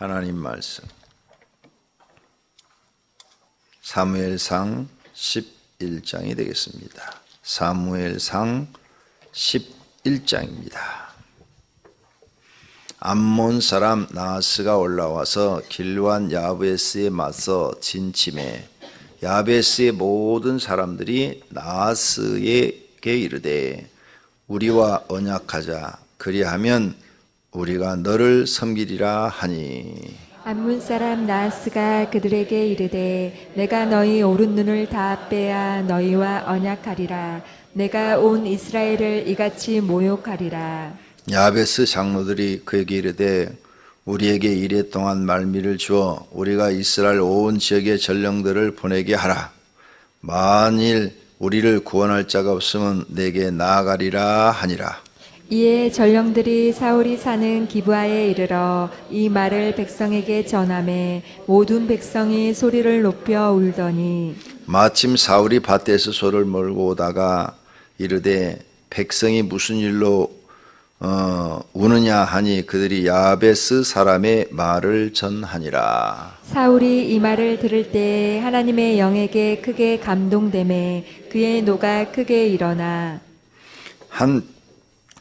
하나님 말씀 사무엘상 11장이 되겠습니다. 사무엘상 11장입니다. 암몬 사람 나하스가 올라와서 길루안 야베스에 맞서 진침해 야베스의 모든 사람들이 나하스에게 이르되 우리와 언약하자 그리하면 우리가 너를 섬기리라 하니. 암문 사람 나하스가 그들에게 이르되 내가 너희 오른 눈을 다 빼야 너희와 언약하리라. 내가 온 이스라엘을 이같이 모욕하리라. 야베스 장로들이 그에게 이르되 우리에게 이래 동안 말미를 주어 우리가 이스라엘 온 지역의 전령들을 보내게 하라. 만일 우리를 구원할 자가 없으면 내게 나아가리라 하니라 이에 전령들이 사울이 사는 기브아에 이르러 이 말을 백성에게 전함에 모든 백성이 소리를 높여 울더니 마침 사울이 밭에서 소를 몰고 오다가 이르되 백성이 무슨 일로 어, 우느냐 하니 그들이 야베스 사람의 말을 전하니라. 사울이 이 말을 들을 때 하나님의 영에게 크게 감동됨에 그의 노가 크게 일어나 한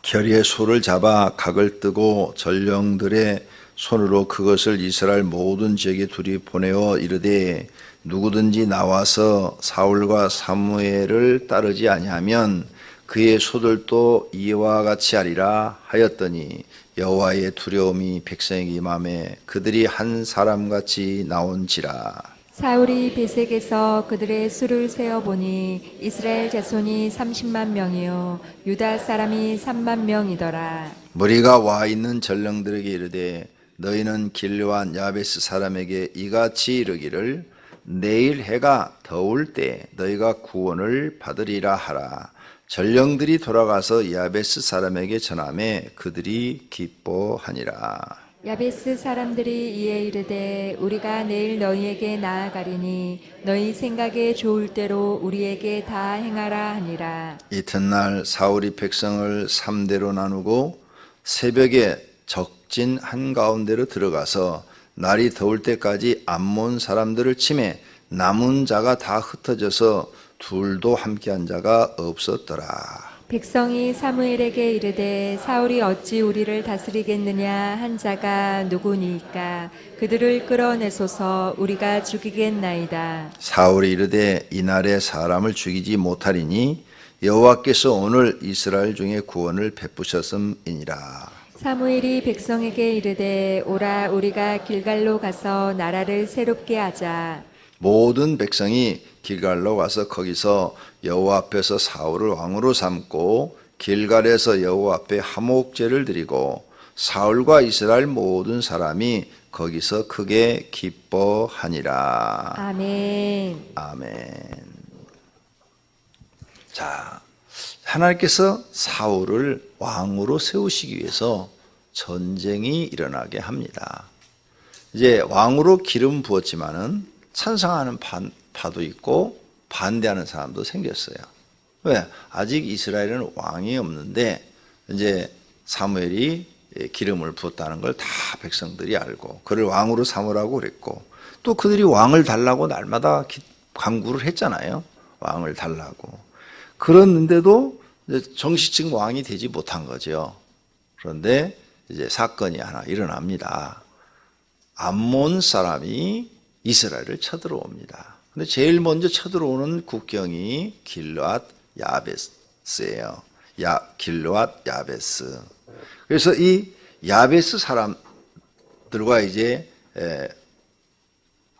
결의의 소를 잡아 각을 뜨고 전령들의 손으로 그것을 이스라엘 모든 지역에 둘이 보내어 이르되 누구든지 나와서 사울과 사무엘을 따르지 아니하면 그의 소들도 이와 같이 하리라 하였더니 여호와의 두려움이 백성에게 임함에 그들이 한 사람같이 나온지라 사울이 베색에서 그들의 수를 세어 보니 이스라엘 자손이 30만 명이요 유다 사람이 3만 명이더라. 무리가 와 있는 전령들에게 이르되 너희는 길르한 야베스 사람에게 이같이 이르기를 내일 해가 더울 때 너희가 구원을 받으리라 하라. 전령들이 돌아가서 야베스 사람에게 전함에 그들이 기뻐하니라 야베스 사람들이 이에 이르되 우리가 내일 너희에게 나아가리니 너희 생각에 좋을 대로 우리에게 다 행하라 하니라 이튿날 사울이 백성을 삼대로 나누고 새벽에 적진 한 가운데로 들어가서 날이 더울 때까지 암몬 사람들을 치매 남은 자가 다 흩어져서 둘도 함께한 자가 없었더라. 백성이 사무엘에게 이르되 사울이 어찌 우리를 다스리겠느냐? 한 자가 누구니까? 그들을 끌어내소서. 우리가 죽이겠나이다. 사울이 이르되 이날에 사람을 죽이지 못하리니 여호와께서 오늘 이스라엘 중에 구원을 베푸셨음이니라. 사무엘이 백성에게 이르되 오라 우리가 길갈로 가서 나라를 새롭게 하자. 모든 백성이 길갈로 가서 거기서 여호와 앞에서 사울을 왕으로 삼고 길갈에서 여호와 앞에 화목제를 드리고 사울과 이스라엘 모든 사람이 거기서 크게 기뻐하니라. 아멘 아멘. 자, 하나님께서 사울을 왕으로 세우시기 위해서 전쟁이 일어나게 합니다. 이제 왕으로 기름 부었지만은 찬성하는 반, 파도 있고 반대하는 사람도 생겼어요. 왜? 아직 이스라엘은 왕이 없는데 이제 사무엘이 기름을 부었다는 걸 다 백성들이 알고 그를 왕으로 삼으라고 그랬고 또 그들이 왕을 달라고 날마다 기- 강구를 했잖아요. 왕을 달라고. 그랬는데도 정식적 왕이 되지 못한 거죠. 그런데 이제 사건이 하나 일어납니다. 암몬 사람이 이스라엘을 쳐들어옵니다. 근데 제일 먼저 쳐들어오는 국경이 길르앗 야베스예요. 야 길르앗 야베스. 그래서 이 야베스 사람들과 이제 에,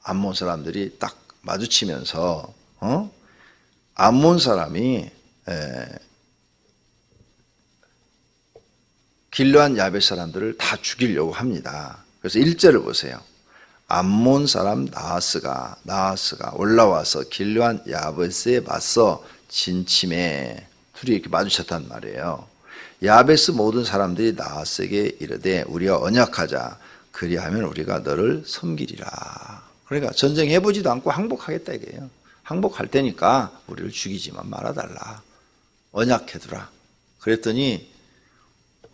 암몬 사람들이 딱 마주치면서 어? 암몬 사람이 에, 길르한 야베 사람들을 다 죽이려고 합니다. 그래서 1절을 보세요. 암몬 사람 나하스가 나하스가 올라와서 길르한 야베스에 맞서 진침에 둘이 이렇게 마주쳤단 말이에요. 야베스 모든 사람들이 나하스에게 이르되 우리가 언약하자 그리하면 우리가 너를 섬기리라. 그러니까 전쟁 해 보지도 않고 항복하겠다 이게요. 항복할 테니까 우리를 죽이지만 말아달라. 언약해두라. 그랬더니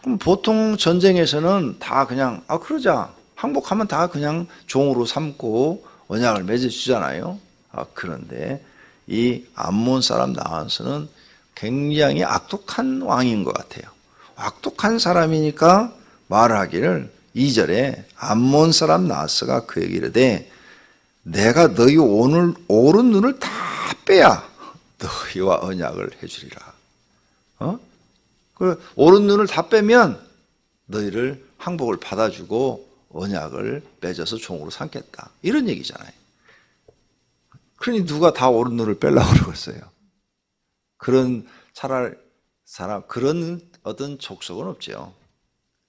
그럼 보통 전쟁에서는 다 그냥 아 그러자 항복하면 다 그냥 종으로 삼고 언약을 맺어주잖아요. 아, 그런데 이 암몬 사람 나한스는 굉장히 악독한 왕인 것 같아요. 악독한 사람이니까 말하기를 2절에 암몬 사람 나하스가 그에게 이르되 내가 너희 오늘 오른 눈을 다 빼야 너희와 언약을 해주리라. 어? 그 오른 눈을 다 빼면 너희를 항복을 받아주고 언약을 맺어서 종으로 삼겠다. 이런 얘기잖아요. 그러니 누가 다 오른 눈을 빼려고 그러겠어요. 그런 차라리 사람 그런 어떤 족속은 없죠.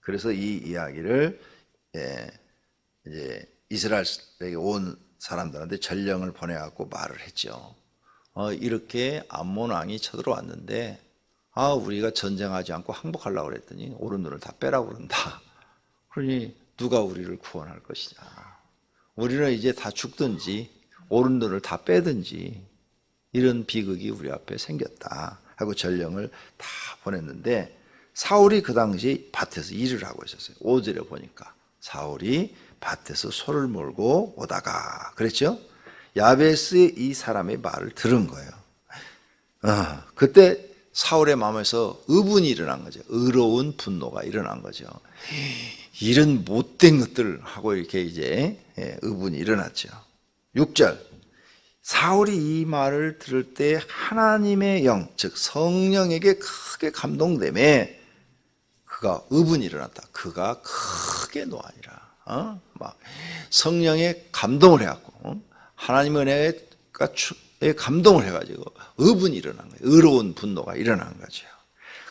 그래서 이 이야기를 예, 이제 이스라엘에게 온 사람들한테 전령을 보내갖고 말을 했죠. 어, 이렇게 암몬 왕이 쳐들어왔는데 아 우리가 전쟁하지 않고 항복하려고 그랬더니 오른 눈을 다 빼라고 그런다. 그러니 누가 우리를 구원할 것이냐. 우리는 이제 다 죽든지 오른 눈을 다 빼든지 이런 비극이 우리 앞에 생겼다 하고 전령을 다 보냈는데 사울이 그 당시 밭에서 일을 하고 있었어요. 5절에 보니까 사울이 밭에서 소를 몰고 오다가 그랬죠? 야베스의 이 사람의 말을 들은 거예요. 어, 그때 사울의 마음에서 의분이 일어난 거죠. 의로운 분노가 일어난 거죠. 이런 못된 것들 하고 이렇게 이제 예, 의분이 일어났죠. 6절. 사울이 이 말을 들을 때 하나님의 영, 즉 성령에게 크게 감동됨에 그가 의분이 일어났다. 그가 크게 노하니라. 어? 막 성령의 감동을 해갖고 어? 하나님의 은혜가 에 감동을 해가지고 의분이 일어난 거예요. 의로운 분노가 일어난 거죠.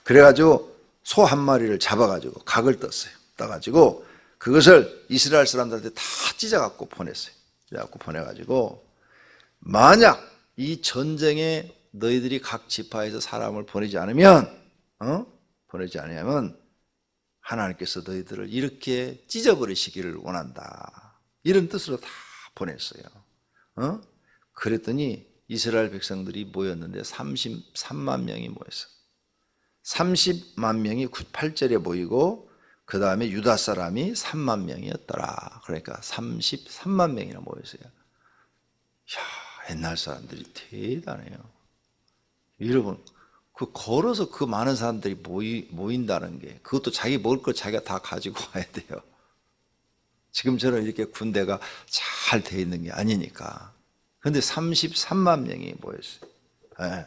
그래가지고 소 한 마리를 잡아가지고 각을 떴어요. 떠가지고 그것을 이스라엘 사람들한테 다 찢어갖고 보냈어요. 찢어갖고 보내가지고 만약 이 전쟁에 너희들이 각 지파에서 사람을 보내지 않으면 어? 보내지 않으면 하나님께서 너희들을 이렇게 찢어버리시기를 원한다. 이런 뜻으로 다 보냈어요. 어? 그랬더니 이스라엘 백성들이 모였는데 33만 명이 모였어. 30만 명이 8절에 모이고 그 다음에 유다 사람이 3만 명이었더라. 그러니까 33만 명이나 모였어요. 야, 옛날 사람들이 대단해요. 여러분, 그 걸어서 그 많은 사람들이 모이, 모인다는 게 그것도 자기 먹을 거 자기가 다 가지고 와야 돼요. 지금처럼 이렇게 군대가 잘 돼 있는 게 아니니까. 근데 33만 명이 모였어요. 예.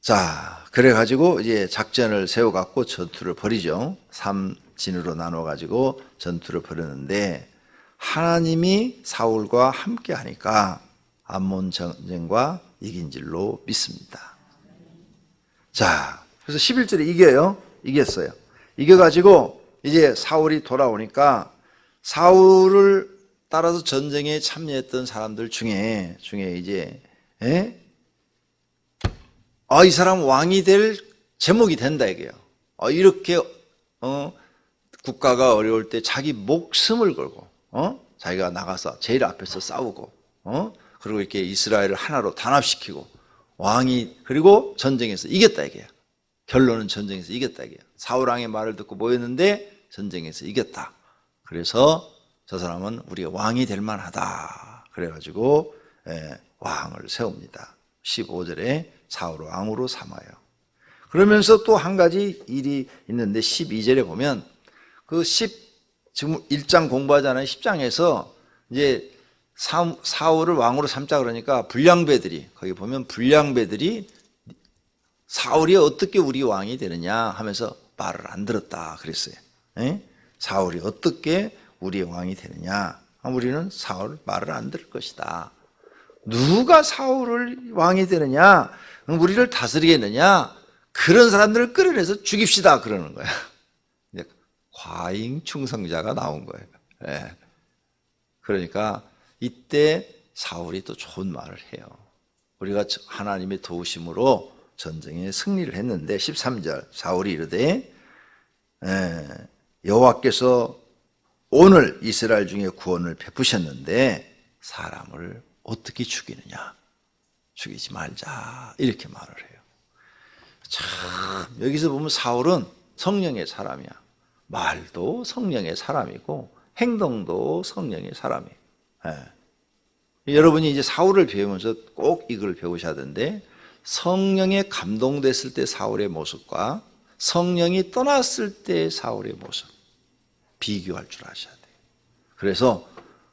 자, 그래가지고 이제 작전을 세워갖고 전투를 벌이죠. 삼진으로 나눠가지고 전투를 벌였는데 하나님이 사울과 함께 하니까 암몬 전쟁과 이긴 줄로 믿습니다. 자, 그래서 11절에 이겨요. 이겼어요. 이겨가지고 이제 사울이 돌아오니까 사울을 따라서 전쟁에 참여했던 사람들 중에 중에 이제 예? 아, 이 사람 왕이 될 제목이 된다 이게요. 아, 이렇게 어, 국가가 어려울 때 자기 목숨을 걸고 어? 자기가 나가서 제일 앞에서 싸우고 어? 그리고 이렇게 이스라엘을 하나로 단합시키고 왕이 그리고 전쟁에서 이겼다 이게요. 결론은 전쟁에서 이겼다 이게요. 사울 왕의 말을 듣고 모였는데 전쟁에서 이겼다. 그래서 저 사람은 우리가 왕이 될 만하다. 그래가지고 예, 왕을 세웁니다. 15절에 사울 왕으로 삼아요. 그러면서 또 한 가지 일이 있는데 12절에 보면 그 10, 지금 1장 공부하잖아요. 10장에서 이제 사, 사울을 왕으로 삼자 그러니까 불량배들이 거기 보면 불량배들이 사울이 어떻게 우리 왕이 되느냐 하면서 말을 안 들었다 그랬어요. 에? 사울이 어떻게 우리의 왕이 되느냐? 우리는 사울 말을 안 들을 것이다. 누가 사울을 왕이 되느냐? 우리를 다스리겠느냐? 그런 사람들을 끌어내서 죽입시다 그러는 거야. 과잉 충성자가 나온 거예요. 예. 그러니까 이때 사울이 또 좋은 말을 해요. 우리가 하나님의 도우심으로 전쟁에 승리를 했는데 13절 사울이 이르되 예, 여호와께서 오늘 이스라엘 중에 구원을 베푸셨는데 사람을 어떻게 죽이느냐? 죽이지 말자 이렇게 말을 해요. 참 여기서 보면 사울은 성령의 사람이야. 말도 성령의 사람이고 행동도 성령의 사람이에요. 예. 여러분이 이제 사울을 배우면서 꼭 이걸 배우셔야 되는데 성령에 감동됐을 때 사울의 모습과 성령이 떠났을 때 사울의 모습 비교할 줄 아셔야 돼요. 그래서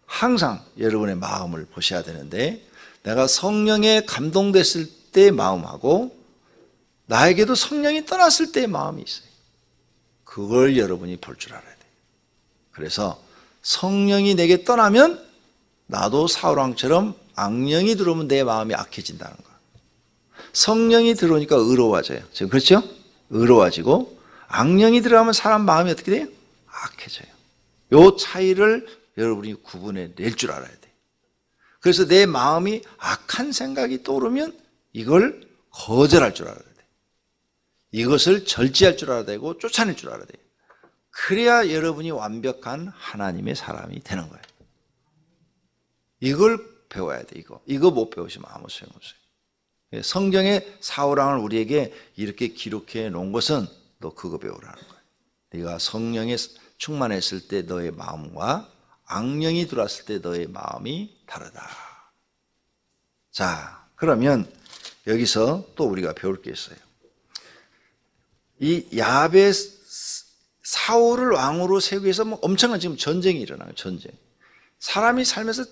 항상 여러분의 마음을 보셔야 되는데 내가 성령에 감동됐을 때 마음하고 나에게도 성령이 떠났을 때의 마음이 있어요. 그걸 여러분이 볼 줄 알아야 돼요. 그래서 성령이 내게 떠나면 나도 사울왕처럼 악령이 들어오면 내 마음이 악해진다는 거야. 성령이 들어오니까 의로워져요. 지금 그렇죠? 의로워지고 악령이 들어가면 사람 마음이 어떻게 돼요? 악해져요. 요 차이를 여러분이 구분해 낼 줄 알아야 돼. 그래서 내 마음이 악한 생각이 떠오르면 이걸 거절할 줄 알아야 돼. 이것을 절제할 줄 알아야 되고 쫓아낼 줄 알아야 돼. 그래야 여러분이 완벽한 하나님의 사람이 되는 거예요. 이걸 배워야 돼, 이거. 이거 못 배우시면 아무 소용없어요. 예, 성경의 사울왕을 우리에게 이렇게 기록해 놓은 것은 너 그거 배우라는 거예요. 네가 성령에 충만했을 때 너의 마음과 악령이 들어왔을 때 너의 마음이 다르다. 자, 그러면 여기서 또 우리가 배울 게 있어요. 이 야베 사울을 왕으로 세우기 위해서 뭐 엄청난 지금 전쟁이 일어나요. 전쟁. 사람이 살면서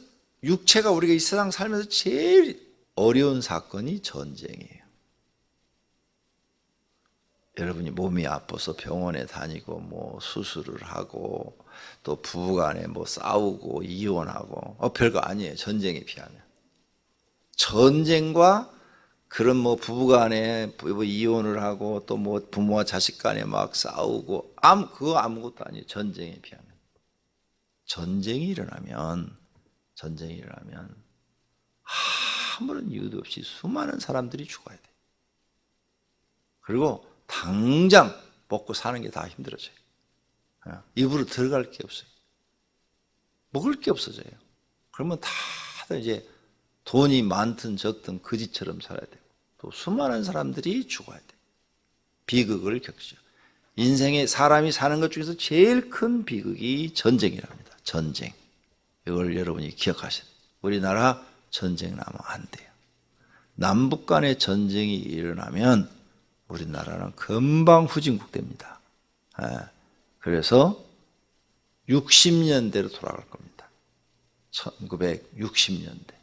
육체가 우리가 이 세상 살면서 제일 어려운 사건이 전쟁이에요. 여러분이 몸이 아파서 병원에 다니고 뭐 수술을 하고 또 부부간에 뭐 싸우고 이혼하고 어 별거 아니에요. 전쟁에 비하면. 전쟁과 그런 뭐 부부간에 뭐 이혼을 하고 또 뭐 부모와 자식간에 막 싸우고 아무 그거 아무것도 아니에요. 전쟁에 비하면. 전쟁이 일어나면 전쟁이 일어나면 아무런 이유도 없이 수많은 사람들이 죽어야 돼. 그리고 당장 먹고 사는 게 다 힘들어져요. 어, 입으로 들어갈 게 없어요. 먹을 게 없어져요. 그러면 다들 이제 돈이 많든 적든 거지처럼 살아야 되고 또 수많은 사람들이 죽어야 돼. 비극을 겪죠. 인생에 사람이 사는 것 중에서 제일 큰 비극이 전쟁이랍니다. 전쟁. 이걸 여러분이 기억하셔야 돼요. 우리나라 전쟁 나면 안 돼요. 남북 간의 전쟁이 일어나면 우리나라는 금방 후진국 됩니다. 예. 그래서 60년대로 돌아갈 겁니다. 1960년대.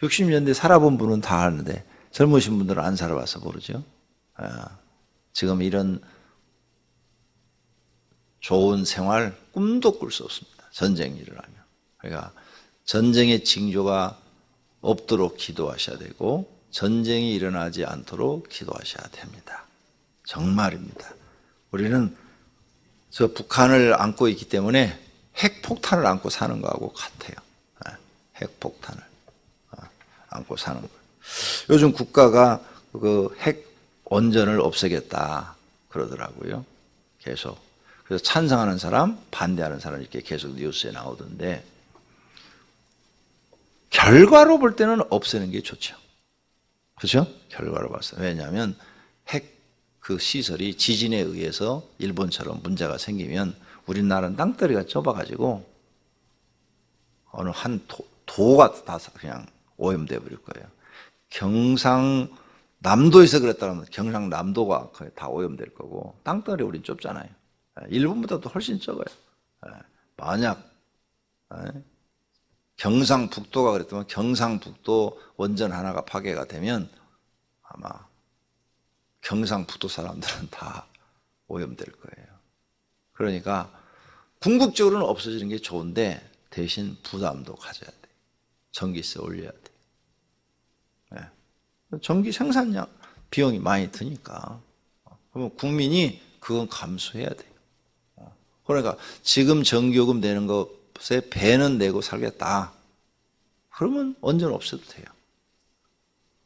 60년대 살아본 분은 다 아는데 젊으신 분들은 안 살아봐서 모르죠. 아, 지금 이런 좋은 생활 꿈도 꿀 수 없습니다. 전쟁이 일어나면. 그러니까 전쟁의 징조가 없도록 기도하셔야 되고 전쟁이 일어나지 않도록 기도하셔야 됩니다. 정말입니다. 우리는 저 북한을 안고 있기 때문에 핵폭탄을 안고 사는 거하고 같아요. 아, 핵폭탄을 아, 안고 사는 거예요. 요즘 국가가 그 핵 원전을 없애겠다 그러더라고요. 계속. 그래서 찬성하는 사람, 반대하는 사람 이렇게 계속 뉴스에 나오던데 결과로 볼 때는 없애는 게 좋죠. 그렇죠? 결과로 봤어요. 왜냐하면 핵 그 시설이 지진에 의해서 일본처럼 문제가 생기면 우리나라는 땅덩이가 좁아가지고 어느 한 도, 도가 다 그냥 오염돼 버릴 거예요. 경상 남도에서 그랬다면 경상 남도가 거의 다 오염될 거고 땅덩이 우린 좁잖아요. 예, 일본보다도 훨씬 적어요. 예, 만약 예, 경상북도가 그랬다면 경상북도 원전 하나가 파괴가 되면 아마 경상북도 사람들은 다 오염될 거예요. 그러니까 궁극적으로는 없어지는 게 좋은데 대신 부담도 가져야 돼. 전기세 올려야 돼. 네. 전기 생산량 비용이 많이 드니까. 그러면 국민이 그건 감수해야 돼요. 그러니까 지금 전기요금 내는 것에 배는 내고 살겠다. 그러면 언제는 없어도 돼요.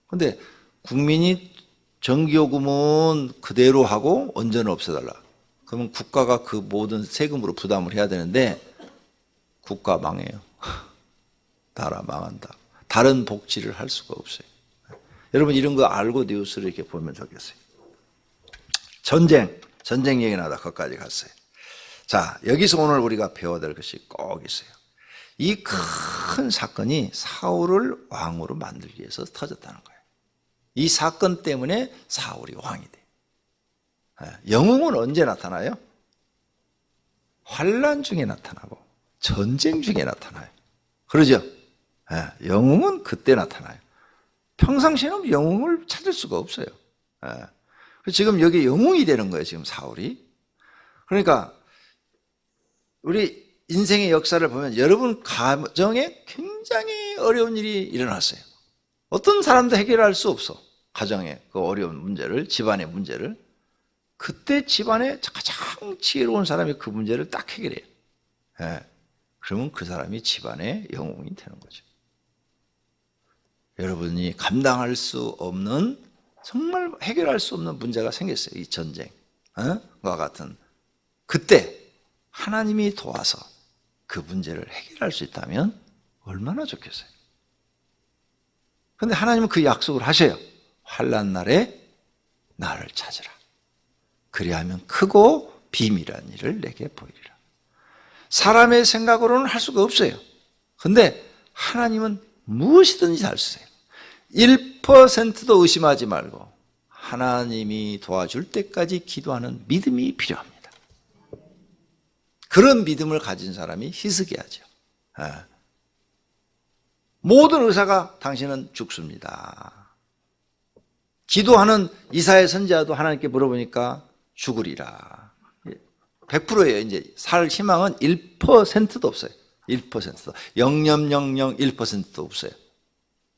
근데 국민이 전기요금은 그대로 하고 언제는 없애달라. 그러면 국가가 그 모든 세금으로 부담을 해야 되는데 국가 망해요. 나라 망한다. 다른 복지를 할 수가 없어요. 여러분 이런 거 알고 뉴스를 이렇게 보면 좋겠어요. 전쟁, 전쟁 얘기 나다 거기까지 갔어요. 자, 여기서 오늘 우리가 배워야 될 것이 꼭 있어요. 이 큰 사건이 사울을 왕으로 만들기 위해서 터졌다는 거예요. 이 사건 때문에 사울이 왕이 돼. 예, 영웅은 언제 나타나요? 환란 중에 나타나고 전쟁 중에 나타나요. 그러죠? 예, 영웅은 그때 나타나요. 평상시에는 영웅을 찾을 수가 없어요. 예. 지금 여기 영웅이 되는 거예요, 지금 사울이. 그러니까 우리 인생의 역사를 보면 여러분 가정에 굉장히 어려운 일이 일어났어요. 어떤 사람도 해결할 수 없어. 가정의 그 어려운 문제를, 집안의 문제를. 그때 집안에 가장 지혜로운 사람이 그 문제를 딱 해결해요. 예. 그러면 그 사람이 집안의 영웅이 되는 거죠. 여러분이 감당할 수 없는 정말 해결할 수 없는 문제가 생겼어요. 이 전쟁과 같은 그때 하나님이 도와서 그 문제를 해결할 수 있다면 얼마나 좋겠어요. 근데 하나님은 그 약속을 하셔요. 환란 날에 나를 찾으라. 그리하면 크고 비밀한 일을 내게 보이리라. 사람의 생각으로는 할 수가 없어요. 근데 하나님은 무엇이든지 할 수 있어요. 1%도 의심하지 말고 하나님이 도와줄 때까지 기도하는 믿음이 필요합니다. 그런 믿음을 가진 사람이 희석해야죠. 예. 모든 의사가 당신은 죽습니다. 기도하는 이사의 선지자도 하나님께 물어보니까 죽으리라. 100%예요. 이제 살 희망은 1%도 없어요. 1%도. 0.001%도 없어요.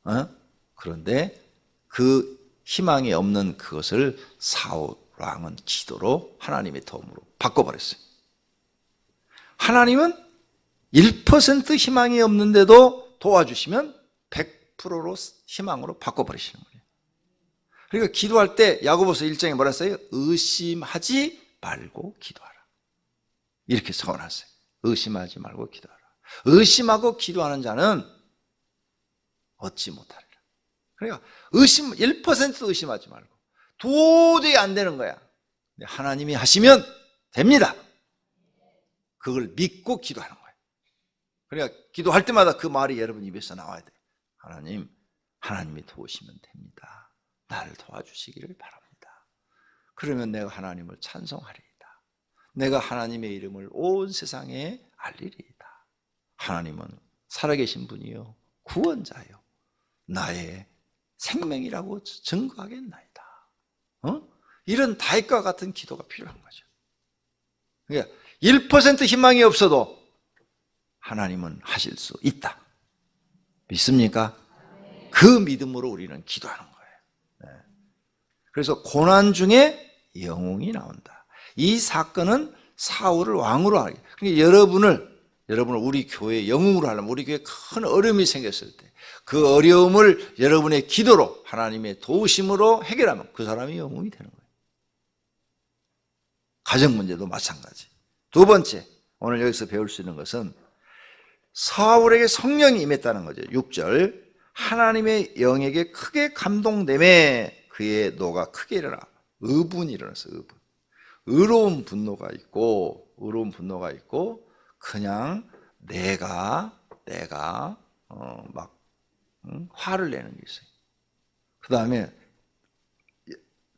어? 그런데 그 희망이 없는 그것을 사울 왕은 기도로 하나님의 도움으로 바꿔버렸어요. 하나님은 1% 희망이 없는데도 도와주시면 100%로 희망으로 바꿔버리시는 거예요. 그러니까 기도할 때 야고보서 1장에 뭐라 했어요? 의심하지 말고 기도하라. 이렇게 서원하세요. 의심하지 말고 기도하라. 의심하고 기도하는 자는 얻지 못하리라. 그러니까 의심 1% 의심하지 말고 도저히 안 되는 거야. 하나님이 하시면 됩니다. 그걸 믿고 기도하는 거예요. 그러니까 기도할 때마다 그 말이 여러분 입에서 나와야 돼. 하나님, 하나님이 도우시면 됩니다. 나를 도와주시기를 바랍니다. 그러면 내가 하나님을 찬송하리이다. 내가 하나님의 이름을 온 세상에 알리리이다. 하나님은 살아계신 분이요. 구원자요. 나의 생명이라고 증거하겠나이다. 어? 이런 다윗과 같은 기도가 필요한 거죠. 그러니까 1% 희망이 없어도 하나님은 하실 수 있다. 믿습니까? 그 믿음으로 우리는 기도하는. 그래서 고난 중에 영웅이 나온다. 이 사건은 사울을 왕으로 하게. 그러니까 여러분을 여러분을 우리 교회 영웅으로 하려면 우리 교회에 큰 어려움이 생겼을 때 그 어려움을 여러분의 기도로 하나님의 도우심으로 해결하면 그 사람이 영웅이 되는 거예요. 가정 문제도 마찬가지. 두 번째, 오늘 여기서 배울 수 있는 것은 사울에게 성령이 임했다는 거죠. 6절. 하나님의 영에게 크게 감동됨에 그의 노가 크게 일어나. 의분이 일어났어요. 의분. 의로운 분노가 있고, 의로운 분노가 있고, 그냥 내가, 내가, 어, 막, 응? 화를 내는 게 있어요. 그 다음에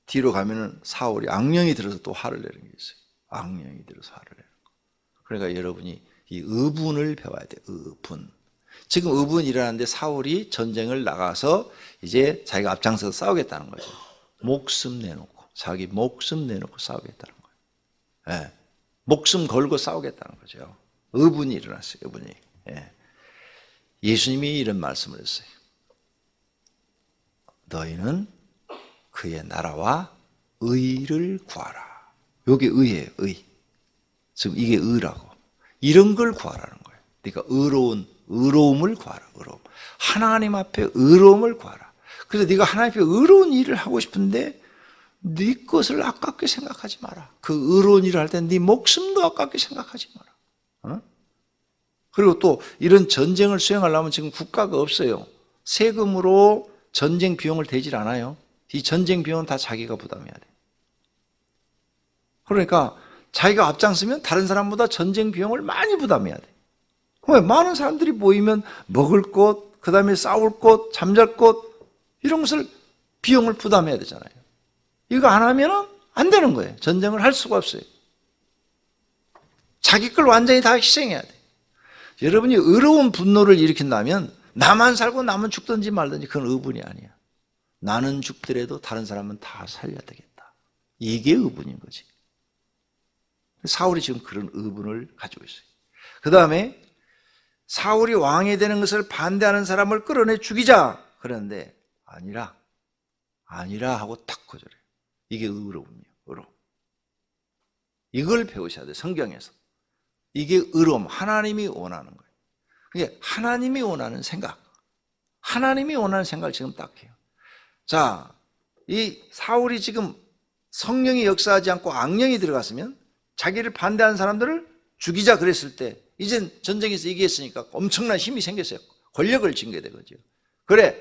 뒤로 가면은 사울이 악령이 들어서 또 화를 내는 게 있어요. 악령이 들어서 화를 내는 거. 그러니까 여러분이 이 의분을 배워야 돼. 의분. 지금 의분이 일어나는데 사울이 전쟁을 나가서 이제 자기가 앞장서서 싸우겠다는 거죠. 목숨 내놓고 자기 목숨 내놓고 싸우겠다는 거예요. 예. 목숨 걸고 싸우겠다는 거죠. 의분이 일어났어요. 의분이. 예. 예수님이 이런 말씀을 했어요. 너희는 그의 나라와 의를 구하라. 여기 의예요, 의. 지금 이게 의라고. 이런 걸 구하라는 거예요. 그러니까 의로운, 의로움을 구하라, 의로움. 하나님 앞에 의로움을 구하라. 그래서 네가 하나님 앞에 의로운 일을 하고 싶은데 네 것을 아깝게 생각하지 마라. 그 의로운 일을 할 때 네 목숨도 아깝게 생각하지 마라. 어? 그리고 또 이런 전쟁을 수행하려면 지금 국가가 없어요. 세금으로 전쟁 비용을 대질 않아요. 이 전쟁 비용은 다 자기가 부담해야 돼. 그러니까 자기가 앞장서면 다른 사람보다 전쟁 비용을 많이 부담해야 돼. 왜? 많은 사람들이 모이면 먹을 곳, 그 다음에 싸울 곳, 잠잘 곳, 이런 것을 비용을 부담해야 되잖아요. 이거 안 하면은 안 되는 거예요. 전쟁을 할 수가 없어요. 자기 걸 완전히 다 희생해야 돼. 여러분이 의로운 분노를 일으킨다면 나만 살고 남은 죽든지 말든지 그건 의분이 아니야. 나는 죽더라도 다른 사람은 다 살려야 되겠다. 이게 의분인 거지. 사울이 지금 그런 의분을 가지고 있어요. 그 다음에 사울이 왕이 되는 것을 반대하는 사람을 끌어내 죽이자. 그런데 아니라, 아니라 하고 탁 거절해요. 이게 의로움이에요. 의로움. 이걸 배우셔야 돼요. 성경에서. 이게 의로움. 하나님이 원하는 거예요. 이게 하나님이 원하는 생각. 하나님이 원하는 생각을 지금 딱 해요. 자, 이 사울이 지금 성령이 역사하지 않고 악령이 들어갔으면 자기를 반대하는 사람들을 죽이자 그랬을 때 이젠 전쟁에서 이기했으니까 엄청난 힘이 생겼어요. 권력을 쥔게 되거죠. 그래.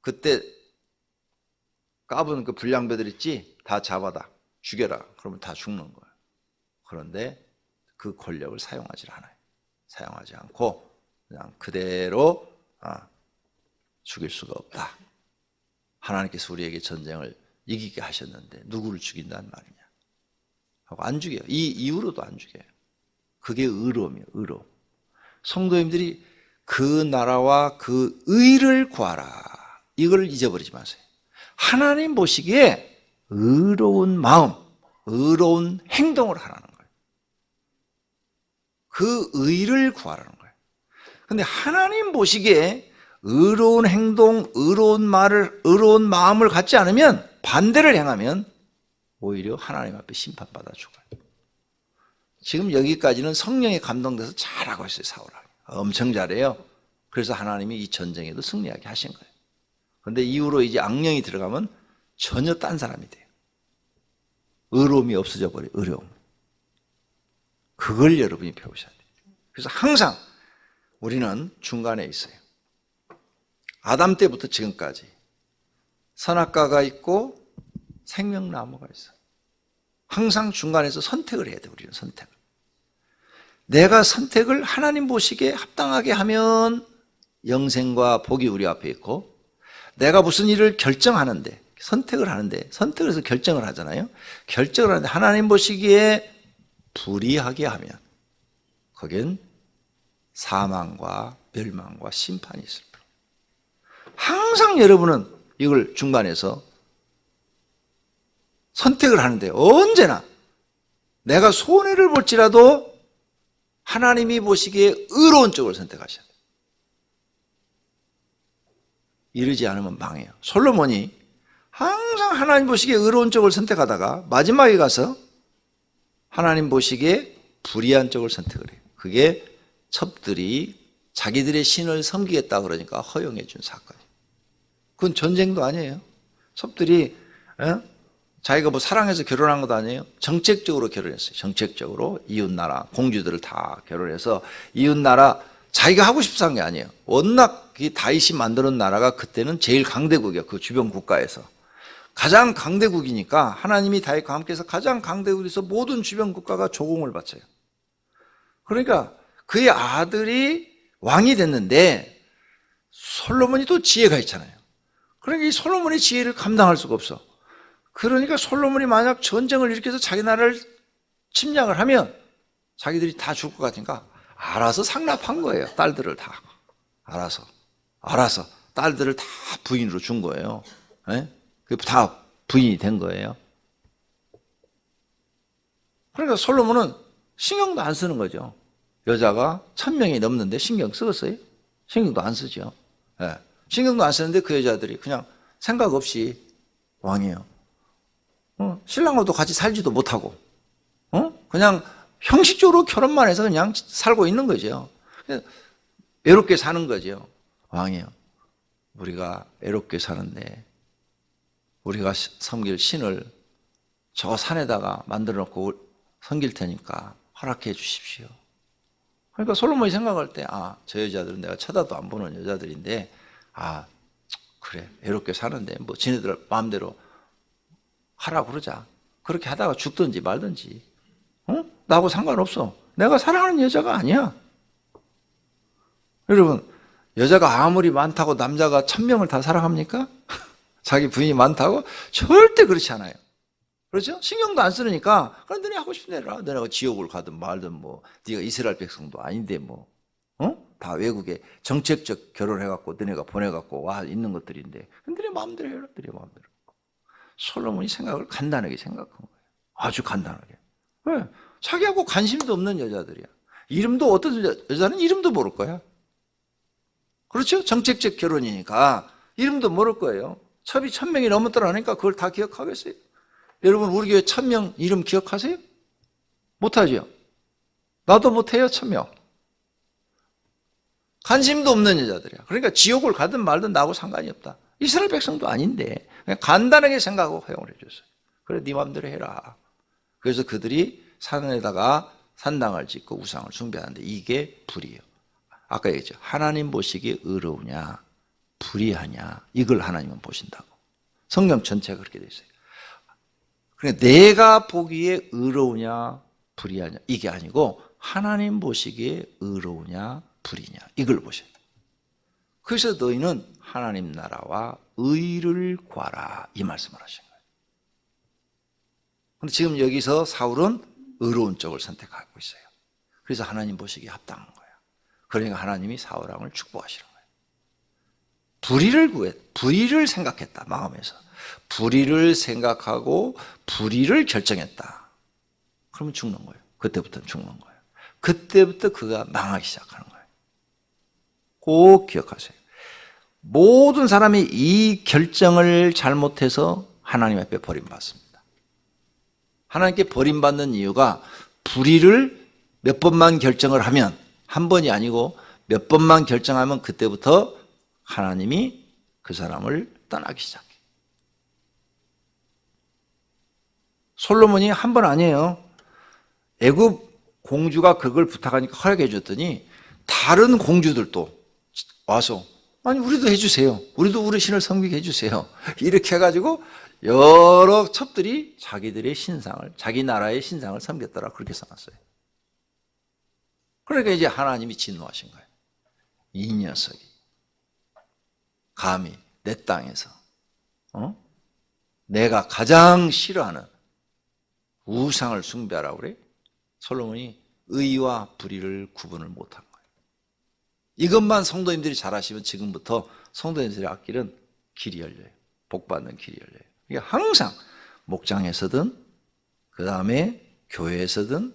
그때 까부는 그 불량배들 있지? 다 잡아다. 죽여라. 그러면 다 죽는 거예요. 그런데 그 권력을 사용하지 않아요. 사용하지 않고 그냥 그대로 아, 죽일 수가 없다. 하나님께서 우리에게 전쟁을 이기게 하셨는데 누구를 죽인다는 말이냐? 하고 안 죽여요. 이 이후로도 안 죽여요. 그게 의로움이에요. 의로움. 성도님들이 그 나라와 그 의를 구하라. 이걸 잊어버리지 마세요. 하나님 보시기에 의로운 마음, 의로운 행동을 하라는 거예요. 그 의를 구하라는 거예요. 근데 하나님 보시기에 의로운 행동, 의로운 말을, 의로운 마음을 갖지 않으면 반대를 행하면 오히려 하나님 앞에 심판받아 죽어요. 지금 여기까지는 성령에 감동돼서 잘하고 있어요, 사울아. 엄청 잘해요. 그래서 하나님이 이 전쟁에도 승리하게 하신 거예요. 근데 이후로 이제 악령이 들어가면 전혀 딴 사람이 돼요. 의로움이 없어져 버려요, 의로움. 그걸 여러분이 배우셔야 돼요. 그래서 항상 우리는 중간에 있어요. 아담 때부터 지금까지 선악과가 있고 생명나무가 있어. 항상 중간에서 선택을 해야 돼, 우리는 선택을. 내가 선택을 하나님 보시기에 합당하게 하면 영생과 복이 우리 앞에 있고, 내가 무슨 일을 결정하는데, 선택을 하는데, 선택을 해서 결정을 하잖아요. 결정을 하는데, 하나님 보시기에 불이하게 하면, 거긴 사망과 멸망과 심판이 있을 거예요. 항상 여러분은 이걸 중간에서 선택을 하는데 언제나 내가 손해를 볼지라도 하나님이 보시기에 의로운 쪽을 선택하셔야 돼요. 이러지 않으면 망해요. 솔로몬이 항상 하나님 보시기에 의로운 쪽을 선택하다가 마지막에 가서 하나님 보시기에 불의한 쪽을 선택을 해요. 그게 첩들이 자기들의 신을 섬기겠다 그러니까 허용해 준 사건이에요. 그건 전쟁도 아니에요. 첩들이 에? 자기가 뭐 사랑해서 결혼한 것도 아니에요. 정책적으로 결혼했어요. 정책적으로 이웃 나라 공주들을 다 결혼해서 이웃 나라 자기가 하고 싶어서 한 게 아니에요. 워낙 이 다윗이 만드는 나라가 그때는 제일 강대국이에요. 그 주변 국가에서 가장 강대국이니까 하나님이 다윗과 함께해서 가장 강대국에서 모든 주변 국가가 조공을 바쳐요. 그러니까 그의 아들이 왕이 됐는데 솔로몬이 또 지혜가 있잖아요. 그러니까 이 솔로몬의 지혜를 감당할 수가 없어. 그러니까 솔로몬이 만약 전쟁을 일으켜서 자기 나라를 침략을 하면 자기들이 다 죽을 것 같으니까 알아서 상납한 거예요. 딸들을 다. 알아서. 알아서. 딸들을 다 부인으로 준 거예요. 예? 다 부인이 된 거예요. 그러니까 솔로몬은 신경도 안 쓰는 거죠. 여자가 천 명이 넘는데 신경 쓰겠어요? 신경도 안 쓰죠. 예. 신경도 안 쓰는데 그 여자들이 그냥 생각 없이 왕이에요. 어, 신랑하고도 같이 살지도 못하고, 어? 그냥 형식적으로 결혼만 해서 그냥 살고 있는 거죠. 외롭게 사는 거죠. 왕이요. 우리가 외롭게 사는데, 우리가 섬길 신을 저 산에다가 만들어 놓고 섬길 테니까 허락해 주십시오. 그러니까 솔로몬이 생각할 때, 아, 저 여자들은 내가 쳐다도 안 보는 여자들인데, 아, 그래, 외롭게 사는데, 뭐, 지네들 마음대로 하라 그러자. 그렇게 하다가 죽든지 말든지. 어? 나하고 상관없어. 내가 사랑하는 여자가 아니야. 여러분, 여자가 아무리 많다고 남자가 천 명을 다 사랑합니까? 자기 부인이 많다고? 절대 그렇지 않아요. 그렇죠? 신경도 안 쓰니까 그럼 너네 하고 싶은 대로. 너네가 지옥을 가든 말든 뭐 네가 이스라엘 백성도 아닌데 뭐 어? 다 외국에 정책적 결혼해갖고 너네가 보내갖고 와 있는 것들인데 너네 마음대로 해라. 너네 마음대로. 솔로몬이 생각을 간단하게 생각한 거예요. 아주 간단하게. 왜? 자기하고 관심도 없는 여자들이야. 이름도 어떤 여자, 여자는 이름도 모를 거야. 그렇죠? 정책적 결혼이니까 이름도 모를 거예요. 첩이 천 명이 넘었더라니까 그걸 다 기억하겠어요? 여러분 우리 교회 천 명 이름 기억하세요? 못하죠? 나도 못해요 천 명. 관심도 없는 여자들이야. 그러니까 지옥을 가든 말든 나하고 상관이 없다. 이스라엘 백성도 아닌데 그냥 간단하게 생각하고 허용을 해줬어요. 그래 네 마음대로 해라. 그래서 그들이 산에다가 산당을 짓고 우상을 숭배하는데 이게 불이에요. 아까 얘기했죠. 하나님 보시기에 의로우냐 불의하냐 이걸 하나님은 보신다고. 성경 전체가 그렇게 돼 있어요. 그러니까 내가 보기에 의로우냐 불의하냐 이게 아니고 하나님 보시기에 의로우냐 불의냐 이걸 보셔요. 그래서 너희는 하나님 나라와 의를 구하라 이 말씀을 하신 거예요. 근데 지금 여기서 사울은 의로운 쪽을 선택하고 있어요. 그래서 하나님 보시기에 합당한 거예요. 그러니까 하나님이 사울 왕을 축복하시는 거예요. 불의를 구해 불의를 생각했다 마음에서 불의를 생각하고 불의를 결정했다. 그러면 죽는 거예요. 그때부터는 죽는 거예요. 그때부터 그가 망하기 시작하는 거예요. 꼭 기억하세요. 모든 사람이 이 결정을 잘못해서 하나님 앞에 버림받습니다. 하나님께 버림받는 이유가 불의를 몇 번만 결정을 하면 한 번이 아니고 몇 번만 결정하면 그때부터 하나님이 그 사람을 떠나기 시작해. 솔로몬이 한 번 아니에요. 애굽 공주가 그걸 부탁하니까 허락해 줬더니 다른 공주들도 와서 아니 우리도 해주세요. 우리도 우리 신을 섬기게 해주세요. 이렇게 해가지고 여러 첩들이 자기들의 신상을 자기 나라의 신상을 섬겼더라 그렇게 써놨어요. 그러니까 이제 하나님이 진노하신 거예요. 이 녀석이 감히 내 땅에서 어? 내가 가장 싫어하는 우상을 숭배하라고 그래? 솔로몬이 의와 불의를 구분을 못한 거예요. 이것만 성도님들이 잘하시면 지금부터 성도님들의 앞길은 길이 열려요. 복 받는 길이 열려요. 이게 항상 목장에서든 그 다음에 교회에서든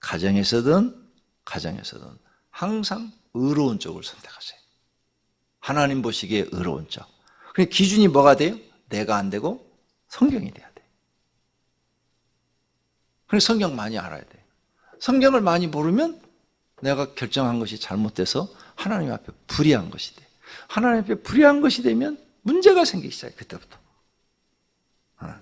가정에서든 가정에서든 항상 의로운 쪽을 선택하세요. 하나님 보시기에 의로운 쪽. 그 기준이 뭐가 돼요? 내가 안 되고 성경이 돼야 돼. 그래서 성경 많이 알아야 돼. 성경을 많이 모르면 내가 결정한 것이 잘못돼서 하나님 앞에 불의한 것이 돼. 하나님 앞에 불의한 것이 되면 문제가 생기기 시작해 그때부터. 어.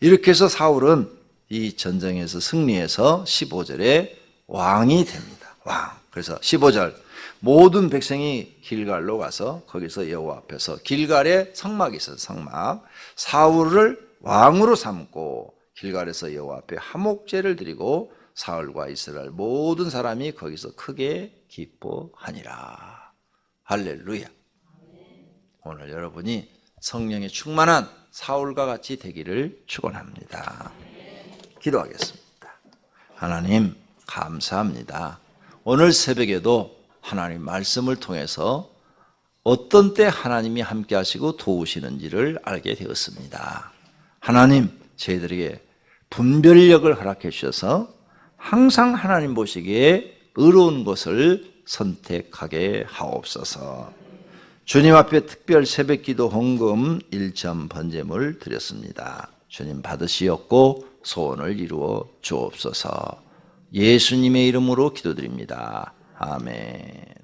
이렇게 해서 사울은 이 전쟁에서 승리해서 15절에 왕이 됩니다. 왕. 그래서 15절 모든 백성이 길갈로 가서 거기서 여호와 앞에서 길갈에 성막이 있어요. 성막. 사울을 왕으로 삼고 길갈에서 여호와 앞에 화목제를 드리고 사울과 이스라엘 모든 사람이 거기서 크게 기뻐하니라. 할렐루야. 오늘 여러분이 성령에 충만한 사울과 같이 되기를 축원합니다. 기도하겠습니다. 하나님 감사합니다. 오늘 새벽에도 하나님 말씀을 통해서 어떤 때 하나님이 함께 하시고 도우시는지를 알게 되었습니다. 하나님, 저희들에게 분별력을 허락해 주셔서 항상 하나님 보시기에 의로운 것을 선택하게 하옵소서. 주님 앞에 특별 새벽 기도 헌금 1점 번제물 드렸습니다. 주님 받으시었고 소원을 이루어 주옵소서. 예수님의 이름으로 기도드립니다. 아멘.